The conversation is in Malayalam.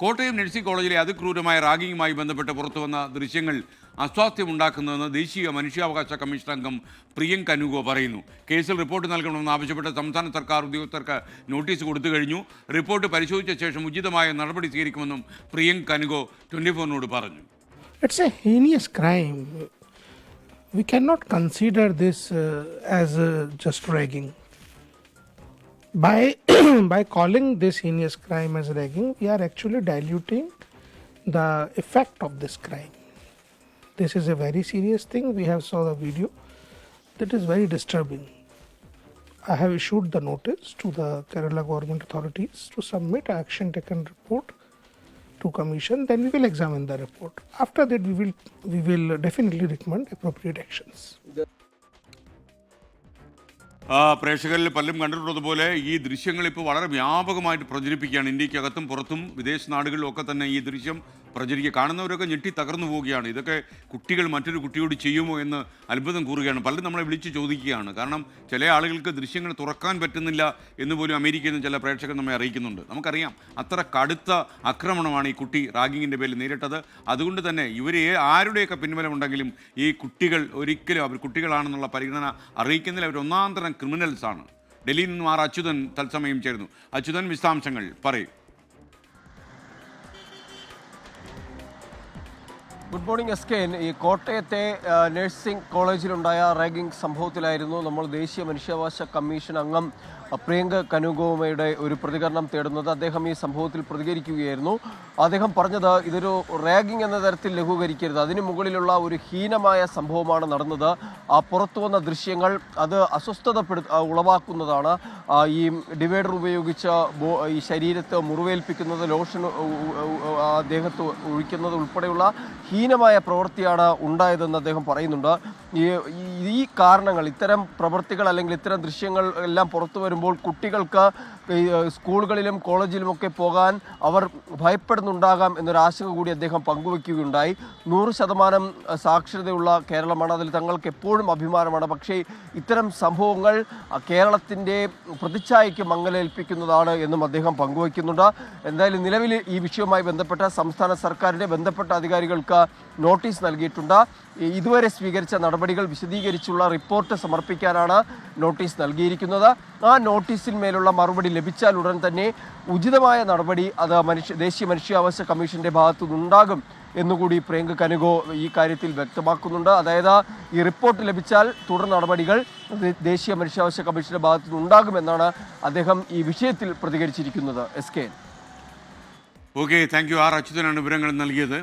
കോട്ടയം നഴ്സിംഗ് കോളേജിലെ അതിക്രൂരമായ റാഗിങ്ങുമായി ബന്ധപ്പെട്ട് പുറത്തുവന്ന ദൃശ്യങ്ങൾ അസ്വാസ്ഥ്യമുണ്ടാക്കുന്നതെന്ന് ദേശീയ മനുഷ്യാവകാശ കമ്മീഷൻ അംഗം പ്രിയങ്ക അനുഗോ പറയുന്നു കേസിൽ റിപ്പോർട്ട് നൽകണമെന്ന് ആവശ്യപ്പെട്ട് സംസ്ഥാന സർക്കാർ ഉദ്യോഗസ്ഥർക്ക് നോട്ടീസ് കൊടുത്തു കഴിഞ്ഞു റിപ്പോർട്ട് പരിശോധിച്ച ശേഷം ഉചിതമായ നടപടി സ്വീകരിക്കുമെന്നും പ്രിയങ്ക അനുഗോ ട്വന്റി ഫോറിനോട് പറഞ്ഞു It's a heinous crime. We cannot consider this uh, as uh, just ragging. By by calling this heinous crime as ragging, we are actually diluting the effect of this crime. This is a very serious thing. We have saw the video. That is very disturbing. I have issued the notice to the Kerala government authorities to submit action taken report to commission then we will examine the report after that we will we will definitely recommend appropriate actions പ്രേക്ഷകരിൽ പലരും കണ്ടിട്ടുള്ളതുപോലെ ഈ ദൃശ്യങ്ങൾ ഇപ്പോൾ വളരെ വ്യാപകമായിട്ട് പ്രചരിപ്പിക്കുകയാണ്. ഇന്ത്യക്കകത്തും പുറത്തും വിദേശ നാടുകളിലും ഒക്കെ തന്നെ ഈ ദൃശ്യം പ്രചരിക്കുക. കാണുന്നവരൊക്കെ ഞെട്ടി തകർന്നു പോവുകയാണ്. ഇതൊക്കെ കുട്ടികൾ മറ്റൊരു കുട്ടിയോട് ചെയ്യുമോ എന്ന് അത്ഭുതം കൂറുകയാണ്. പലരും നമ്മളെ വിളിച്ച് ചോദിക്കുകയാണ്. കാരണം ചില ആളുകൾക്ക് ദൃശ്യങ്ങൾ തുറക്കാൻ പറ്റുന്നില്ല എന്ന് പോലും അമേരിക്കയിൽ നിന്ന് ചില പ്രേക്ഷകർ നമ്മെ അറിയിക്കുന്നുണ്ട്. നമുക്കറിയാം അത്ര കടുത്ത ആക്രമണമാണ് ഈ കുട്ടി റാഗിങ്ങിന്റെ പേരിൽ നേരിട്ടത്. അതുകൊണ്ട് തന്നെ ഇവരെ ആരുടെയൊക്കെ പിൻബലമുണ്ടെങ്കിലും ഈ കുട്ടികൾ ഒരിക്കലും അവർ കുട്ടികളാണെന്നുള്ള പരിഗണന അറിയിക്കുന്നില്ല. അവർ ഒന്നാം തരം ക്രിമിനൽസാണ്. ഡൽഹിയിൽ നിന്നും ആർ അച്യുതൻ തത്സമയം ചേരുന്നു. അച്യുതൻ വിശദാംശങ്ങൾ പറയും. ഗുഡ് മോർണിംഗ് എസ് കെ ഈ കോട്ടയത്തെ നഴ്സിംഗ് കോളേജിലുണ്ടായ റാഗിംഗ് സംഭവത്തിലായിരുന്നു നമ്മൾ ദേശീയ മനുഷ്യാവകാശ കമ്മീഷൻ അംഗം പ്രിയങ്ക കനുഗോമയുടെ ഒരു പ്രതികരണം തേടുന്നത്. അദ്ദേഹം ഈ സംഭവത്തിൽ പ്രതികരിക്കുകയായിരുന്നു. അദ്ദേഹം പറഞ്ഞത് ഇതൊരു റാഗിംഗ് എന്ന തരത്തിൽ ലഘൂകരിക്കരുത്. അതിനു മുകളിലുള്ള ഒരു ഹീനമായ സംഭവമാണ് നടന്നത്. പുറത്തു വന്ന ദൃശ്യങ്ങൾ അത് അസ്വസ്ഥതപ്പെടു ഉളവാക്കുന്നതാണ്. ഈ ഡിവൈഡർ ഉപയോഗിച്ച് ഈ ശരീരത്തെ മുറിവേൽപ്പിക്കുന്നത് ലോഷൻ അദ്ദേഹത്ത് ഒഴിക്കുന്നത് ഉൾപ്പെടെയുള്ള ഹീനമായ പ്രവൃത്തിയാണ് ഉണ്ടായതെന്ന് അദ്ദേഹം പറയുന്നുണ്ട്. ഈ ഈ- കാരണങ്ങൾ ഇത്തരം പ്രവൃത്തികൾ അല്ലെങ്കിൽ ഇത്തരം ദൃശ്യങ്ങൾ എല്ലാം പുറത്തു വരുമ്പോൾ കുട്ടികൾക്ക് സ്കൂളുകളിലും കോളേജിലുമൊക്കെ പോകാൻ അവർ ഭയപ്പെടുന്നുണ്ടാകാം എന്നൊരു ആശങ്ക കൂടി അദ്ദേഹം പങ്കുവെക്കുകയുണ്ടായി. നൂറ് ശതമാനം സാക്ഷരതയുള്ള കേരളമാണ്. അതിൽ തങ്ങൾക്ക് എപ്പോഴും അഭിമാനമാണ്. പക്ഷേ ഇത്തരം സംഭവങ്ങൾ കേരളത്തിന്റെ പ്രതിച്ഛായയ്ക്ക് മങ്ങലേൽപ്പിക്കുന്നതാണ് എന്നും അദ്ദേഹം പങ്കുവയ്ക്കുന്നുണ്ട് എന്തായാലും നിലവിൽ ഈ വിഷയവുമായി ബന്ധപ്പെട്ട സംസ്ഥാന സർക്കാരിന്റെ ബന്ധപ്പെട്ട അധികാരികൾക്ക് നോട്ടീസ് നൽകിയിട്ടുണ്ട്. ഇതുവരെ സ്വീകരിച്ച നടപടികൾ വിശദീകരിച്ചുള്ള റിപ്പോർട്ട് സമർപ്പിക്കാനാണ് നോട്ടീസ് നൽകിയിരിക്കുന്നത്. ആ നോട്ടീസിന്മേലുള്ള മറുപടി ലഭിച്ചാൽ ഉടൻ തന്നെ ഉചിതമായ നടപടി അത് മനുഷ്യ ദേശീയ മനുഷ്യാവകാശ കമ്മീഷന്റെ ഭാഗത്തു നിന്നുണ്ടാകും എന്നുകൂടി പ്രിയങ്ക കനുഗോ ഈ കാര്യത്തിൽ വ്യക്തമാക്കുന്നുണ്ട്. അതായത് ഈ റിപ്പോർട്ട് ലഭിച്ചാൽ തുടർ നടപടികൾ ദേശീയ മനുഷ്യാവകാശ കമ്മീഷന്റെ ഭാഗത്തു നിന്നുണ്ടാകുമെന്നാണ് അദ്ദേഹം ഈ വിഷയത്തിൽ പ്രതികരിച്ചിരിക്കുന്നത്. S K okay thank you R അച്യുതനാണ് വിവരങ്ങൾ നൽകിയത്.